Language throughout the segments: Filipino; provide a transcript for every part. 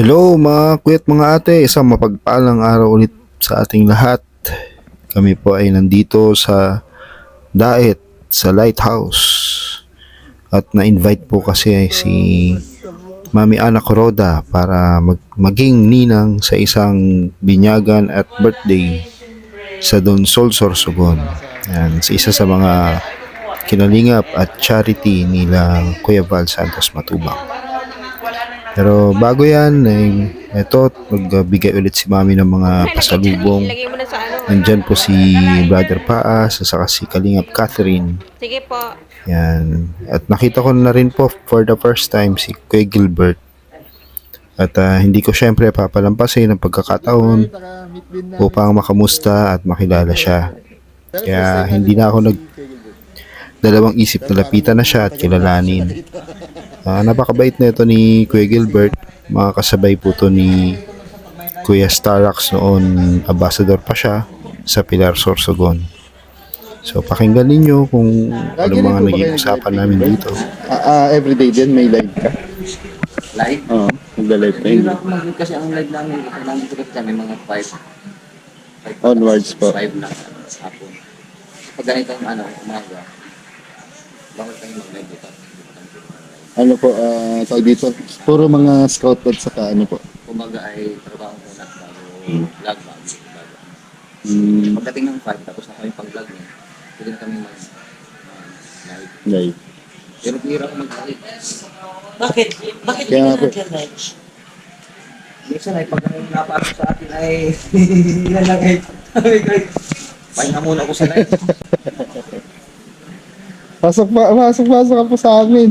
Hello mga kuya mga ate, isang mapagpalang araw ulit sa ating lahat. Kami po ay nandito sa Daet, sa Lighthouse. At na-invite po kasi si Mami Ana Coroda para mag- maging ninang sa isang binyagan at birthday sa Don Sol Sorsogon. Yan, sa isa sa mga kinalingap at charity nila Kuya Val Santos Matubang. Pero bago yan, ay eto, magbigay ulit si Mami ng mga pasalubong. Ano. Nandyan po si Brother Paas, saka si Kalingap Catherine. Sige po. Yan. At nakita ko na rin po for the first time si Kuya Gilbert. At ah, hindi ko syempre papalampasin ang pagkakataon upang makamusta at makilala siya. Kaya hindi na ako nag dalawang isip na lapitan na siya at kilalanin. Ah, napakabait na ito ni Kuya Gilbert. Mga kasabay po to ni Kuya Starax noon ambassador pa siya sa Pilar Sorsogon. So pakinggan ninyo kung ano mga naging usapan namin dito. Ah, ah, everyday din may live ka? Live? Oo, Hindi yun. na mag kasi ang live namin, ito namin ito kami mga 5. Onwards po. 5 na ano, hapon. Pag ganito ang ano, umaga, bakit kayo mag-live dito? Ano po, ah, tawag dito, puro mga scout at saka ano po. Umaga ay trabaho muna bago vlog bago. bago. Mm, Pagdating ng 5, tapos na kami pag-vlog niya, pwede na kami mag uh, live. live. Pero ako mag-live. Bakit? Bakit Kaya hindi ka nag-live? Minsan ay pag napasok sa atin ay ilalagay. Sabi ko, pahinga muna ako sa live. Pasok pa, pasok, pasok ka po sa amin.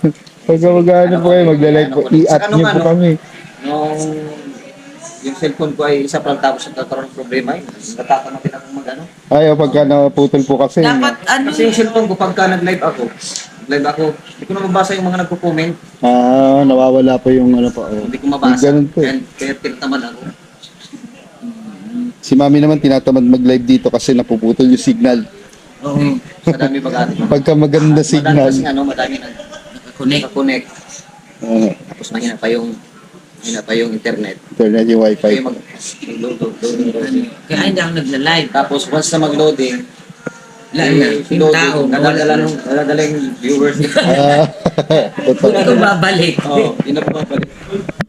Pag mag-ano po kayo, magla-live po, i-at Ano niyo nga, po no? kami. Nung yung cellphone ko ay isa pa lang tapos nagkakaroon ng problema yun. Natatanong din akong mag-ano. Ay, o, pagka naputol po kasi. Dapat ano Kasi yung cellphone ko, pagka nag-live ako, live ako, hindi ko na mabasa yung mga nagko-comment. Ah, nawawala po yung ano po. oh. Hindi ko mabasa. Ganun po. eh. And kaya tinataman ako. Si mami naman tinatamad mag-live dito kasi napuputol yung signal. Oo. Sa dami pag-ati. Pagka maganda Madami signal. kasi ano, madami nag connect. nag-connect. ah, Tapos mahina pa yung mahina pa yung internet. internet yung wifi. Kaya mag mag-load, load. Kaya hindi ako nagla-live. Tapos once na mag-loading, Wala na. eh, Yung tao, nadadala nung nadadala yung viewers. Ah, totoo. Hindi ko babalik. Oo, yun na po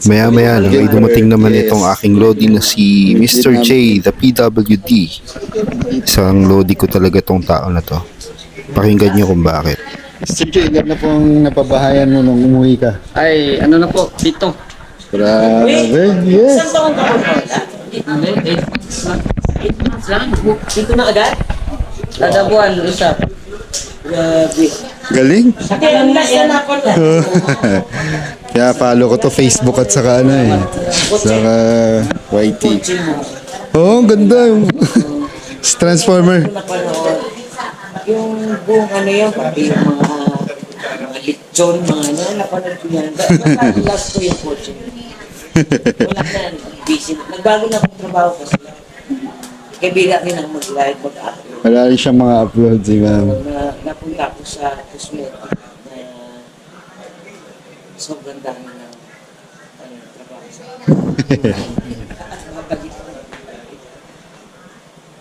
balik. Maya maya lang ay dumating naman itong aking lodi na si Mr. J, the PWD. Isang lodi ko talaga tong tao na to. Pakinggan niyo kung bakit. Mr. J, ilan na pong napabahayan mo nung umuwi ka? Ay, ano na po, dito. Grabe, yes. Isang taon ka wala? Hindi, 8 months lang. 8 months lang? Dito na agad? Kada buwan, isa. Grabe. Galing. Kaya. Kaya follow ko to Facebook at saka ano eh. Saka YT. Oo, oh, ganda yung Transformer. Yung buong ano yun, pati yung mga mga lechon, mga ano, napanood ko yan. Last ko yung kotse. Wala na, busy. Nagbago na akong trabaho kasi. Kaibigan rin ang mag-live, mag-upload. Wala rin siyang mga upload si ma'am. na napunta ko sa cosmetic na sobrang dami ng ano, trabaho. Ko.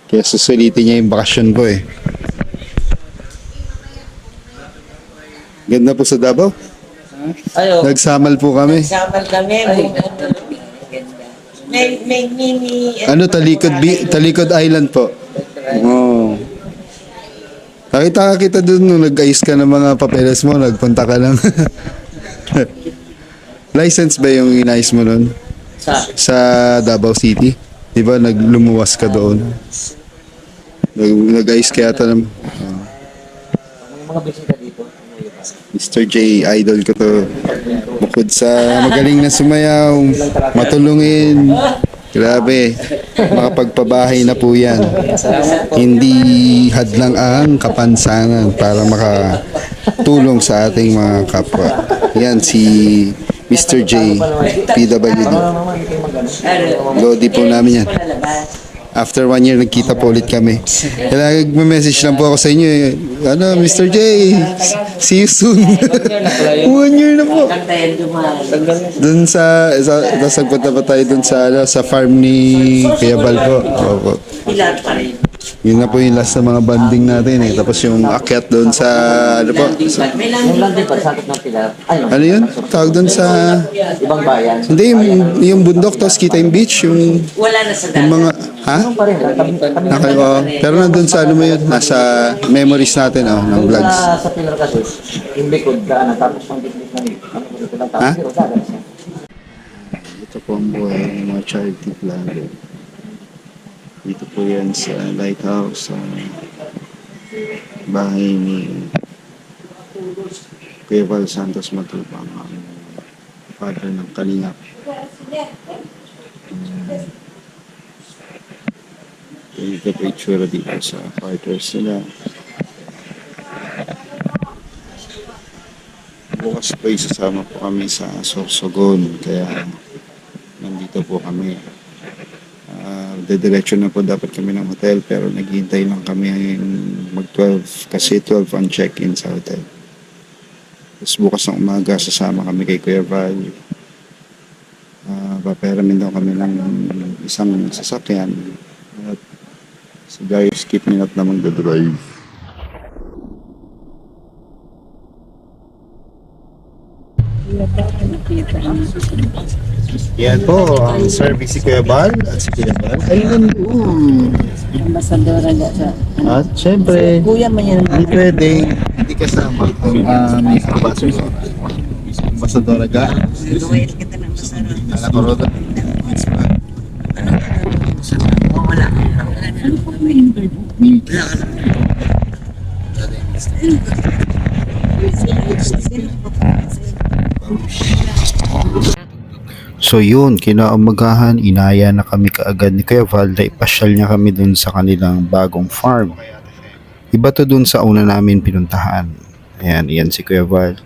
Kaya susulitin niya yung bakasyon ko eh. Ganda po sa Davao. Ayo. Nagsamal po kami. Samal kami, may ano. May, may mini, Ano, Talikod, Bi- Talikod Island po. Oo. Oh. Nakita ka kita dun nung nag-ayos ka ng mga papeles mo, nagpunta ka lang. License ba yung inayos mo nun? Sa Sa Davao City? Di ba naglumuwas ka doon? Nag nag-ayos kaya ata ng yung mga bisita dito. Mr. J, idol ko to. Bukod sa magaling na sumayaw, matulungin. Grabe, makapagpabahay na po yan. Hindi hadlang ang kapansanan para makatulong sa ating mga kapwa. Yan si Mr. J, PWD. Lodi po namin yan. After one year, nagkita po ulit kami. Kaya nagme-message lang po ako sa inyo. eh. Ano, Mr. J, see you soon. one year na po. Dun sa, sa tapos nagpunta pa tayo dun sa, ano, sa farm ni Kuya Bal po. Opo. Ilan pa rin. Yun na po yung last na mga banding natin eh. Tapos yung akyat doon sa, ano po, pad. May landing pa, sakit ng pilar. Ano? ano yun? Tawag doon sa, Ibang bayan. hindi, yung, yung bundok, tapos kita yung beach, yung, Wala na sa yung dati. mga, ha? Pa rin. Kami, kami Okay, oh. Pero nandun sa ano mo yun, nasa memories natin, oh, ng vlogs. sa, sa pilar kasi, yung likod ka, ano, tapos ang dikdik na. Ano ko dito lang, Ha? pero. Ito po ang buhay ng mga charity vlogger. Dito po yan sa lighthouse, sa bahay ni Kuya Santos Matubang, ang father ng Kalingap. Ito po itsura dito sa quarters nila. Bukas po isasama po kami sa Sorsogon, kaya nandito po kami. Dediretso na po dapat kami ng hotel pero naghihintay lang kami mag 12 kasi 12 ang check-in sa hotel. Tapos bukas ng umaga sasama kami kay Kuya Val. Uh, paperamin daw kami ng isang sasakyan at si Gaius keep minute na magdadrive. Yan po, ang service si Kuya Val at si Kuya Val. Ayun, ooh. Ambasadora nga sa At syempre, kuya man yan. hindi pwede, hindi kasama ang aming ambassador. Ambassador ga. Lumayas kita ng masarap. Alam ko roda. Oh, wala. So yun, kinaumagahan, inaya na kami kaagad ni Kuya Val na ipasyal niya kami dun sa kanilang bagong farm. Iba to dun sa una namin pinuntahan. Ayan, iyan si Kuya Val.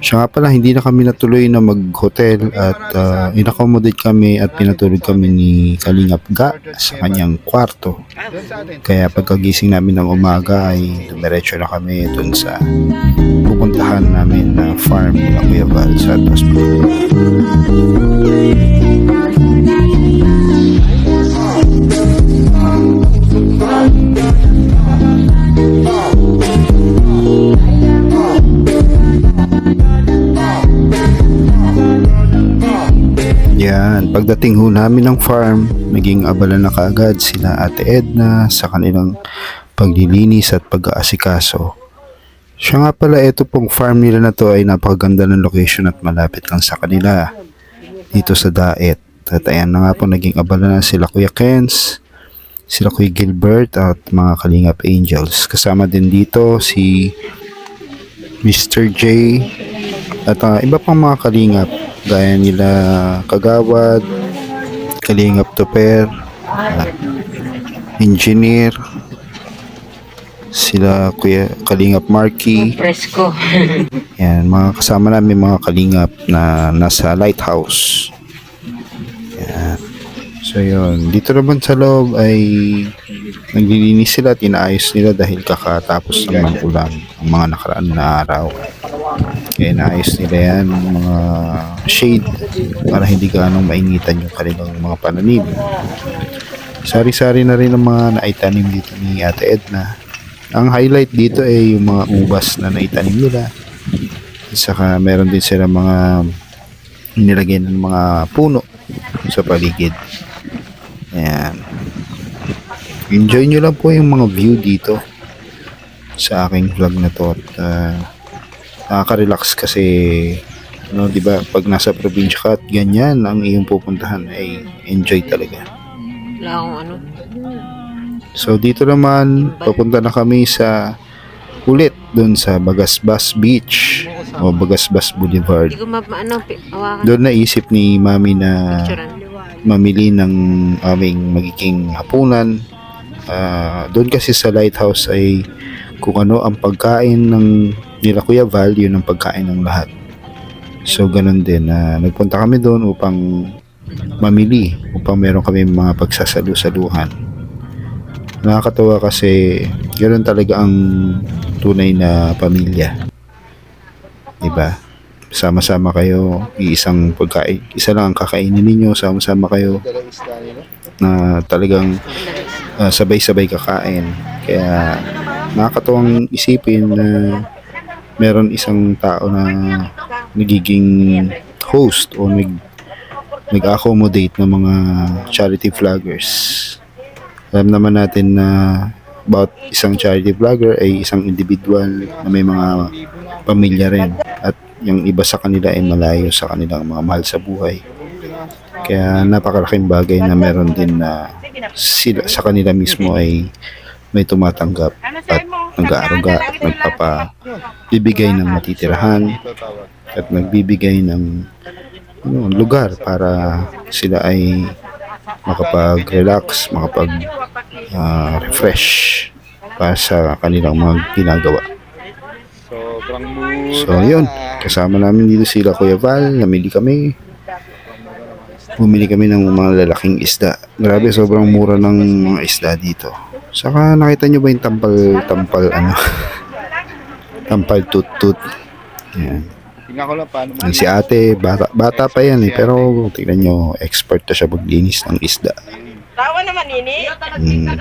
Siya nga pala, hindi na kami natuloy na mag-hotel at uh, inaccommodate kami at pinatulog kami ni Kalingap Ga sa kanyang kwarto. Kaya pagkagising namin ng umaga ay dumiretso na kami dun sa pupuntahan namin na farm ni Kuya Val sa Hospital. Pagdating ho namin ng farm, naging abala na kaagad sila Ate Edna sa kanilang paglilinis at pag-aasikaso. Siya nga pala, ito pong farm nila na to ay napakaganda ng location at malapit lang sa kanila. Dito sa Daet. At ayan na nga po, naging abala na sila Kuya Kens, sila Kuya Gilbert at mga Kalingap Angels. Kasama din dito si Mr. J at ah, iba pang mga Kalingap gaya nila Kagawad, Kalingap Toper, ah, Engineer, sila Kuya Kalingap Marky, Presko. yan, mga kasama namin mga kalingap na nasa lighthouse. Yan. So yun, dito naman sa loob ay naglilinis sila at inaayos nila dahil kakatapos ng ulan ang mga nakaraan na araw. Kaya inaayos nila yan, mga shade para hindi gaanong mainitan yung kanilang mga pananim. Sari-sari na rin ang mga naitanim dito ni Ate Edna. Ang highlight dito ay yung mga ubas na naitanim nila. Saka meron din sila mga nilagay ng mga puno sa paligid. Ayan. Enjoy nyo lang po yung mga view dito sa aking vlog na to. At uh, nakaka-relax kasi no, 'di ba pag nasa probinsya ka at ganyan ang iyong pupuntahan ay enjoy talaga. Wala akong ano. So dito naman papunta na kami sa ulit doon sa Bagasbas Beach o Bagasbas Boulevard. Ma ano. Doon naisip ni Mami na mamili ng aming magiging hapunan. Ah, doon kasi sa lighthouse ay kung ano ang pagkain ng nila Kuya Val, yun ang pagkain ng lahat. So ganun din na nagpunta kami doon upang mamili, upang meron kami mga pagsasalu-saluhan. Nakakatawa kasi ganoon talaga ang tunay na pamilya. 'Di ba? Sama-sama kayo, iisang pagkain, isa lang ang kakainin ninyo, sama-sama kayo na talagang ah, sabay-sabay kakain. Kaya nakakatuwang isipin na meron isang tao na nagiging host o nag nag-accommodate ng mga charity vloggers. Alam naman natin na about isang charity vlogger ay isang individual na may mga pamilya rin at yung iba sa kanila ay malayo sa kanilang mga mahal sa buhay. Kaya napakalaking bagay na meron din na sila sa kanila mismo ay may tumatanggap at nag-aaruga at nagpapa bibigay ng matitirahan at nagbibigay ng ano, lugar para sila ay makapag-relax, makapag ah, refresh para sa kanilang mga ginagawa. Sobrang mura. So, yun. Kasama namin dito sila Kuya Val. Namili kami. Bumili kami ng mga lalaking isda. Grabe, sobrang mura ng mga isda dito. Saka nakita nyo ba yung tampal, tampal, ano? tampal tut-tut. Yan. Tingnan ko lang paano Yan si ate, bata, bata pa yan eh. Pero tingnan nyo, expert na siya maglinis ng isda. Tawa naman, Nini. Hmm.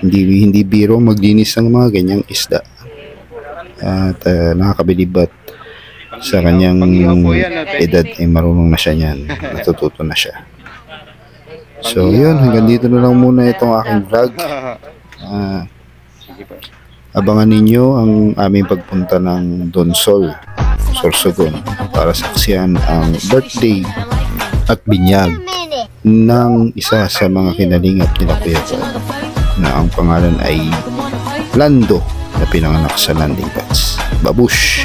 Hindi, hindi biro maglinis ng mga ganyang isda. At uh, nakakabilib at sa kanyang edad ay marunong na siya niyan. Natututo na siya. So yun, hanggang dito na lang muna itong aking vlog. Ah, abangan ninyo ang aming pagpunta ng Donsol, Sorsogon para saksiyan ang birthday at binyag ng isa sa mga kinalingap nila Kuya Paul na ang pangalan ay Lando na pinanganak sa landing pads. Babush!